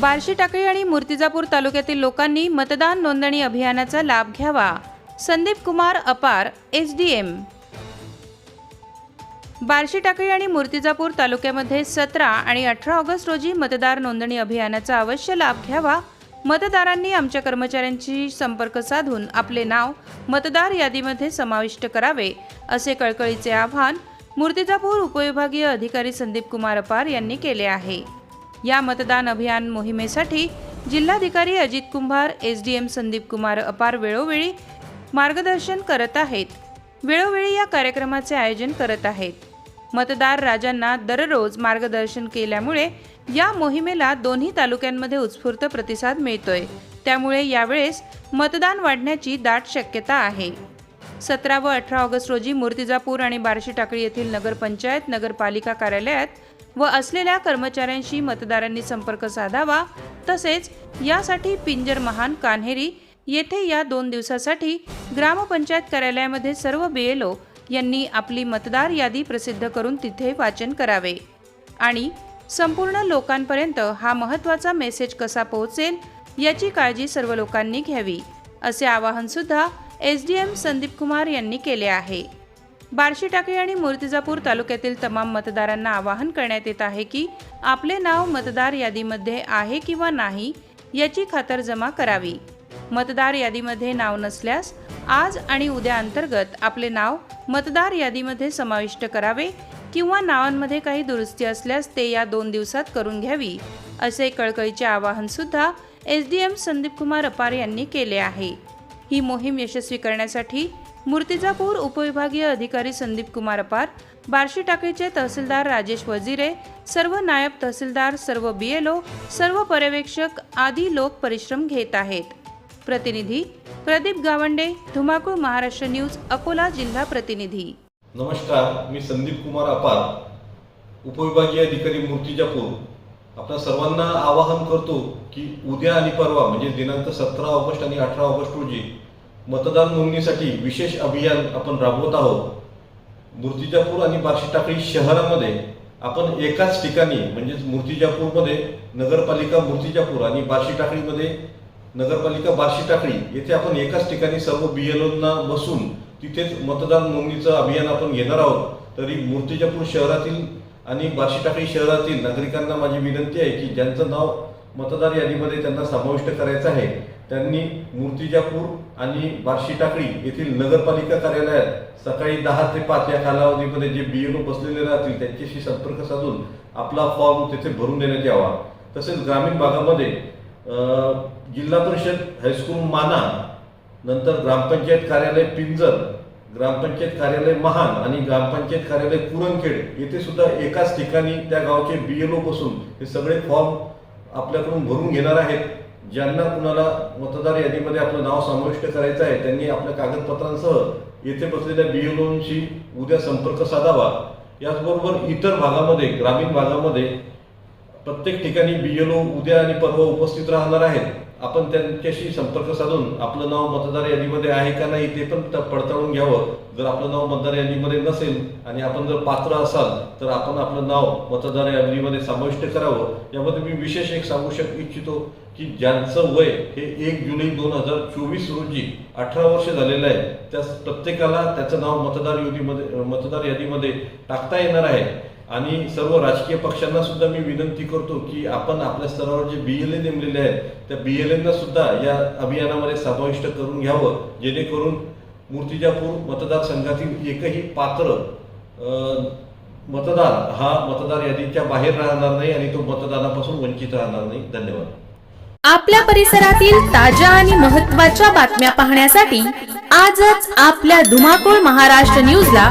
बार्शी टाकळी आणि मूर्तिजापूर तालुक्यातील लोकांनी मतदान नोंदणी अभियानाचा लाभ घ्यावा. Sandeep Kumar Apar S D M. Barshi Takli आणि मूर्तिजापूर तालुक्यामध्ये सतरा आणि अठरा ऑगस्ट रोजी मतदार नोंदणी अभियानाचा अवश्य लाभ घ्यावा. मतदारांनी आमच्या कर्मचाऱ्यांशी संपर्क साधून आपले नाव मतदार यादीमध्ये समाविष्ट करावे असे कळकळीचे आवाहन मूर्तिजापूर उपविभागीय अधिकारी संदीप कुमार अपार यांनी केले आहे. या मतदान अभियान मोहिमेसाठी जिल्हाधिकारी Ajit Kumbhar S D M Sandeep Kumar Apar वेळोवेळी मार्गदर्शन करत आहेत. वेळोवेळी या कार्यक्रमाचे आयोजन करत आहेत. मतदार राजांना दररोज मार्गदर्शन केल्यामुळे या मोहिमेला दोन्ही तालुक्यांमध्ये उत्स्फूर्त प्रतिसाद मिळतोय. त्यामुळे यावेळेस मतदान वाढण्याची दाट शक्यता आहे. सतरा व अठरा ऑगस्ट रोजी मूर्तिजापूर आणि बार्शी टाकळी येथील नगरपंचायत नगरपालिका कार्यालयात व असलेल्या कर्मचाऱ्यांशी मतदारांनी संपर्क साधावा. तसेच यासाठी पिंजर महान कान्हेरी येथे या दोन दिवसासाठी ग्रामपंचायत कार्यालयामध्ये सर्व बीएलओ यांनी आपली मतदार यादी प्रसिद्ध करून तिथे वाचन करावे. आणि संपूर्ण लोकांपर्यंत हा महत्त्वाचा मेसेज कसा पोहोचेल याची काळजी सर्व लोकांनी घ्यावी असे आवाहन सुद्धा S D M Sandeep Kumar यांनी केले आहे. बार्शी टाकळी आणि मूर्तिजापूर तालुक्यातील तमाम मतदारांना आवाहन करण्यात येत आहे की आपले नाव मतदार यादीमध्ये आहे किंवा नाही याची खातरजमा करावी. मतदार यादीमध्ये नाव नसल्यास आज आणि उद्या अंतर्गत आपले नाव मतदार यादीमध्ये समाविष्ट करावे किंवा नावांमध्ये काही दुरुस्ती असल्यास ते या दोन दिवसात करून घ्यावी असे कळकळीचे आवाहन सुद्धा S D M Sandeep Kumar Apar यांनी केले आहे. ही मोहीम यशस्वी करण्यासाठी मूर्तिजापूर उपविभागीय अधिकारी संदीप कुमार अपार बार्शी टाकळीचे तहसीलदार राजेश वजिरे सर्व नायब तहसीलदार सर्व बीएलओ सर्व पर्यवेक्षक आदी लोक परिश्रम घेत आहेत. प्रतिनिधी प्रदीप गावंडे धुमाकूळ महाराष्ट्र न्यूज अकोला जिल्हा प्रतिनिधी. नमस्कार मी संदीप कुमार अपार उपविभागीय अधिकारी मूर्तिजापूर. आपल्या सर्वांना आवाहन करतो की उद्या आणि परवा म्हणजे दिनांक सतरा ऑगस्ट आणि अठरा ऑगस्ट रोजी मतदान नोंदणीसाठी विशेष अभियान आपण राबवत आहोत. मूर्तिजापूर आणि बार्शी टाकळी शहरामध्ये आपण एकाच ठिकाणी म्हणजेच मूर्तिजापूरमध्ये नगरपालिका मूर्तिजापूर आणि बार्शी टाकळीमध्ये नगरपालिका बार्शी टाकळी येथे आपण एकाच ठिकाणी सर्व बीएलओना बसून तिथेच मतदान नोंदणीचं अभियान आपण घेणार आहोत. तरी मूर्तिजापूर शहरातील आणि बार्शी टाकळी शहरातील नागरिकांना माझी विनंती आहे की ज्यांचं नाव मतदार यादीमध्ये त्यांना समाविष्ट करायचं आहे त्यांनी मूर्तिजापूर आणि बार्शी टाकळी येथील नगरपालिका कार्यालयात सकाळी दहा ते पाच या कालावधीमध्ये जे बीएलओ बसलेले राहतील त्यांच्याशी संपर्क साधून आपला फॉर्म तिथे भरून देण्यात यावा. तसेच ग्रामीण भागामध्ये जिल्हा परिषद हायस्कूल माना नंतर ग्रामपंचायत कार्यालय पिंजर ग्रामपंचायत कार्यालय महान आणि ग्रामपंचायत कार्यालय कुरणखेड येथे सुद्धा एकाच ठिकाणी त्या गावचे बीएलओ बसून हे सगळे फॉर्म आपल्याकडून भरून घेणार आहेत. ज्यांना कुणाला मतदार यादीमध्ये आपलं नाव समाविष्ट करायचं आहे त्यांनी आपल्या कागदपत्रांसह येथे बसलेल्या बीएलओंशी उद्या संपर्क साधावा. याचबरोबर इतर भागामध्ये ग्रामीण भागामध्ये प्रत्येक ठिकाणी बीएलओ उद्या आणि परवा उपस्थित राहणार आहेत. आपण त्यांच्याशी संपर्क साधून आपलं नाव मतदार यादीमध्ये आहे का नाही ते पण पडताळून घ्यावं. जर आपलं नाव मतदार यादीमध्ये नसेल आणि आपण जर पात्र असाल तर आपण आपलं नाव मतदार यादीमध्ये समाविष्ट करावं. यामध्ये मी विशेष एक सांगू शक इच्छितो की ज्यांचं वय हे एक जुलै दोन हजार चोवीस रोजी अठरा वर्ष झालेलं आहे त्या प्रत्येकाला त्याचं नाव मतदार यादीमध्ये मतदार यादीमध्ये टाकता येणार आहे. आणि सर्व राजकीय पक्षांना सुद्धा मी विनंती करतो की आपण आपल्या स्तरावर जे बी एल ए नेमलेले आहेत त्या बी एल एना सुद्धा या अभियानामध्ये समाविष्ट करून घ्यावं जेणेकरून मूर्तिजापूर मतदारसंघातील एकही पात्र अं, मतदार हा मतदार यादीच्या बाहेर राहणार नाही आणि तो मतदानापासून वंचित राहणार नाही. धन्यवाद. आपल्या परिसरातील ताज्या आणि महत्त्वाच्या बातम्या पाहण्यासाठी आजच आपल्या धुमाकूळ महाराष्ट्र न्यूजला